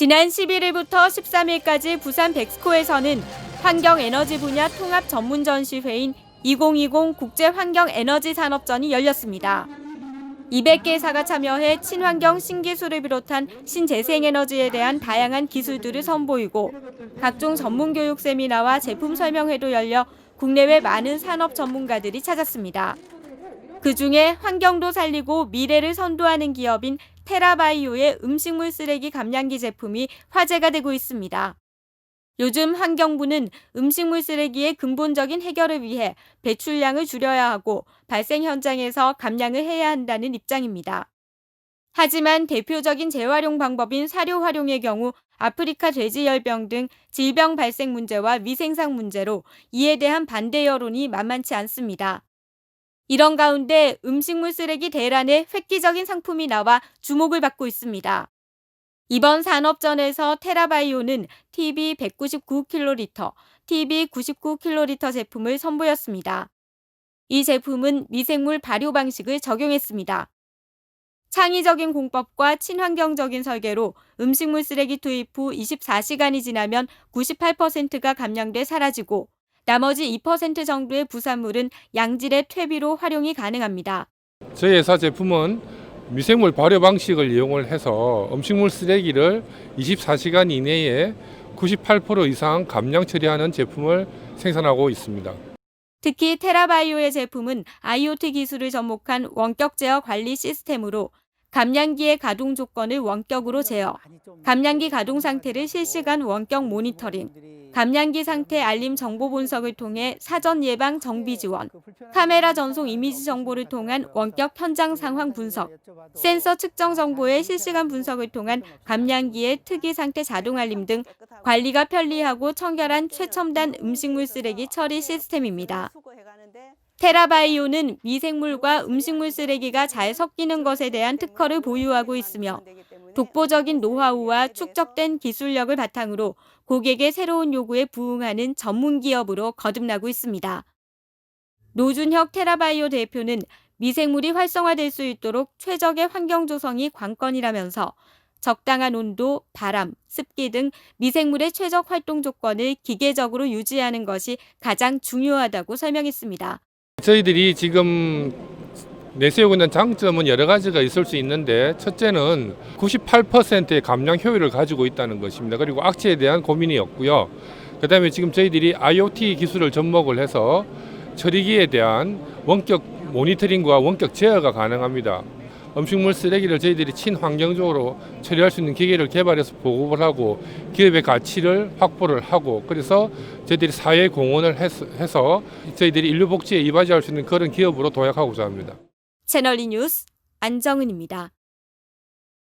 지난 11일부터 13일까지 부산 백스코에서는 환경에너지 분야 통합 전문 전시회인 2020 국제 환경 에너지 산업전이 열렸습니다. 200개사가 참여해 친환경 신기술을 비롯한 신재생에너지에 대한 다양한 기술들을 선보이고 각종 전문 교육 세미나와 제품 설명회도 열려 국내외 많은 산업 전문가들이 찾았습니다. 그 중에 환경도 살리고 미래를 선도하는 기업인 테라바이오의 음식물 쓰레기 감량기 제품이 화제가 되고 있습니다. 요즘 환경부는 음식물 쓰레기의 근본적인 해결을 위해 배출량을 줄여야 하고 발생 현장에서 감량을 해야 한다는 입장입니다. 하지만 대표적인 재활용 방법인 사료 활용의 경우 아프리카 돼지열병 등 질병 발생 문제와 위생상 문제로 이에 대한 반대 여론이 만만치 않습니다. 이런 가운데 음식물 쓰레기 대란에 획기적인 상품이 나와 주목을 받고 있습니다. 이번 산업전에서 테라바이오는 TB 199kl, TB 99kl 제품을 선보였습니다. 이 제품은 미생물 발효 방식을 적용했습니다. 창의적인 공법과 친환경적인 설계로 음식물 쓰레기 투입 후 24시간이 지나면 98%가 감량돼 사라지고 나머지 2% 정도의 부산물은 양질의 퇴비로 활용이 가능합니다. 저희 회사 제품은 미생물 발효 방식을 이용을 해서 음식물 쓰레기를 24시간 이내에 98% 이상 감량 처리하는 제품을 생산하고 있습니다. 특히 테라바이오의 제품은 IoT 기술을 접목한 원격 제어 관리 시스템으로 감량기의 가동 조건을 원격으로 제어, 감량기 가동 상태를 실시간 원격 모니터링, 감량기 상태 알림 정보 분석을 통해 사전 예방 정비 지원, 카메라 전송 이미지 정보를 통한 원격 현장 상황 분석, 센서 측정 정보의 실시간 분석을 통한 감량기의 특이 상태 자동 알림 등 관리가 편리하고 청결한 최첨단 음식물 쓰레기 처리 시스템입니다. 테라바이오는 미생물과 음식물 쓰레기가 잘 섞이는 것에 대한 특허를 보유하고 있으며 독보적인 노하우와 축적된 기술력을 바탕으로 고객의 새로운 요구에 부응하는 전문 기업으로 거듭나고 있습니다. 노준혁 테라바이오 대표는 미생물이 활성화될 수 있도록 최적의 환경 조성이 관건이라면서 적당한 온도, 바람, 습기 등 미생물의 최적 활동 조건을 기계적으로 유지하는 것이 가장 중요하다고 설명했습니다. 저희들이 지금 내세우고 있는 장점은 여러 가지가 있을 수 있는데 첫째는 98%의 감량 효율을 가지고 있다는 것입니다. 그리고 악취에 대한 고민이 없고요. 그다음에 지금 저희들이 IoT 기술을 접목을 해서 처리기에 대한 원격 모니터링과 원격 제어가 가능합니다. 음식물 쓰레기를 저희들이 친환경적으로 처리할 수 있는 기계를 개발해서 보급을 하고 기업의 가치를 확보를 하고 그래서 저희들이 사회 공헌을 해서, 저희들이 인류 복지에 이바지할 수 있는 그런 기업으로 도약하고자 합니다. 채널이 뉴스 안정은입니다.